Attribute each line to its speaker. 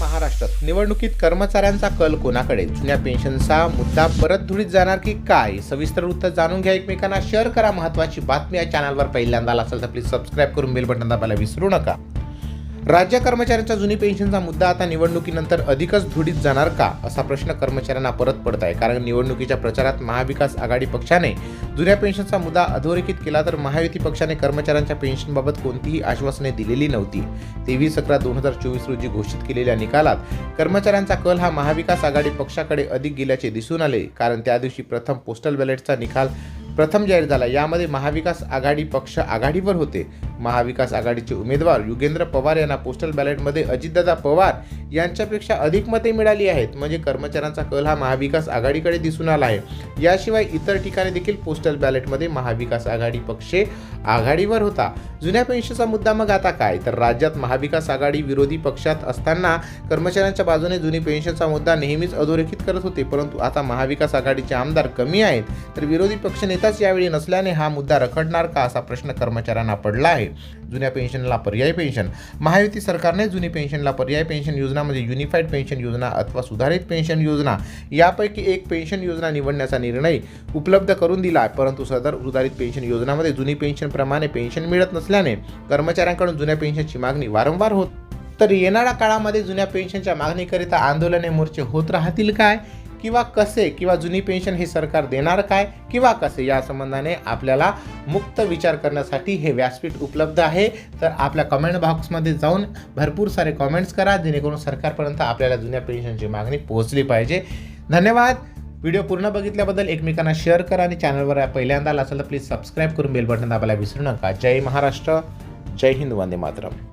Speaker 1: महाराष्ट्रात निवडणुकीत कर्मचाऱ्यांचा कल कोणाकडे? जुन्या पेन्शनचा मुद्दा परत धुळीत जाणार की काय? सविस्तर वृत्त जाणून घ्या एकमेकांना. शेअर करा महत्त्वाची बातमी या चॅनलवर पहिल्यांदा असेल तर प्लीज सबस्क्राईब करून बेल बटन दाबायला विसरू नका. राज्य कर्मचाऱ्यांचा जुनी पेन्शनचा मुद्दा आता निवडणुकीनंतर अधिकच धुडीत जाणार का? असा प्रश्न कर्मचाऱ्यांना परत पडत आहे कारण निवडणुकीच्या प्रचारात महाविकास आघाडी पक्षाने जुन्या पेन्शनचा मुद्दा अधोरेखित केला तर महायुती पक्षाने कर्मचाऱ्यांच्या पेन्शनबाबत कोणतीही आश्वासने दिलेली नव्हती. तेवीस अकरा दोन हजार चोवीस रोजी घोषित केलेल्या निकालात कर्मचाऱ्यांचा कल हा महाविकास आघाडी पक्षाकडे अधिक गेल्याचे दिसून आले. कारण त्या दिवशी प्रथम पोस्टल बॅलेटचा निकाल प्रथम जाहीर झाला. यामध्ये महाविकास आघाडी पक्ष आघाडीवर होते. महाविकास आघाडीचे उमेदवार युगेंद्र पवार यांना पोस्टल बॅलेटमध्ये अजितदादा पवार यांच्यापेक्षा अधिक मते मिळाली आहेत. म्हणजे कर्मचाऱ्यांचा कल हा महाविकास आघाडीकडे दिसून आला आहे. याशिवाय इतर ठिकाणी देखील पोस्टल बॅलेटमध्ये महाविकास आघाडी पक्ष आघाडीवर होता. जुन्या पेन्शनचा मुद्दा मग आता काय? तर राज्यात महाविकास आघाडी विरोधी पक्षात असताना कर्मचाऱ्यांच्या बाजूने जुनी पेन्शनचा मुद्दा नेहमीच अधोरेखित करत होते. परंतु आता महाविकास आघाडीचे आमदार कमी आहेत. तर विरोधी पक्षनेताच यावेळी नसल्याने हा मुद्दा रखडणार का असा प्रश्न कर्मचाऱ्यांना पडला आहे. आहे जुन्या पेन्शनला पर्याय पेन्शन. महायुती सरकारने जुनी पेन्शनला पर्याय पेन्शन योजना म्हणजे युनिफाईड पेन्शन योजना अथवा सुधारित पेन्शन योजना यापैकी एक पेन्शन योजना निवडण्याचा निर्णय उपलब्ध करून दिला आहे परंतु सदर सुधारित पेन्शन योजनामध्ये जुनी पेन्शनप्रमाणे पेन्शन मिळत नसल्याने कर्मचाऱ्यांकडून जुन्या पेन्शनची मागणी वारंवार होत. तर येणाऱ्या काळामध्ये जुन्या पेन्शनच्या मागणीकरिता आंदोलने मोर्चे होत राहतील काय? किंवा कसे किंवा जुनी पेन्शन हे सरकार देणार काय किंवा कसे या संबंधाने आपल्याला मुक्त विचार करण्यासाठी हे व्यासपीठ उपलब्ध आहे. तर आपल्या कमेंट बॉक्समध्ये जाऊन भरपूर सारे कॉमेंट्स करा जेणेकरून सरकारपर्यंत आपल्याला जुन्या पेन्शनची मागणी पोहोचली पाहिजे. धन्यवाद. व्हिडिओ पूर्ण बघितल्याबद्दल एकमेकांना शेअर करा आणि चॅनलवर पहिल्यांदा आला असेल तर प्लीज सबस्क्राईब करून बेल बटन दाबायला विसरू नका. जय महाराष्ट्र. जय हिंद वंदे मातरम.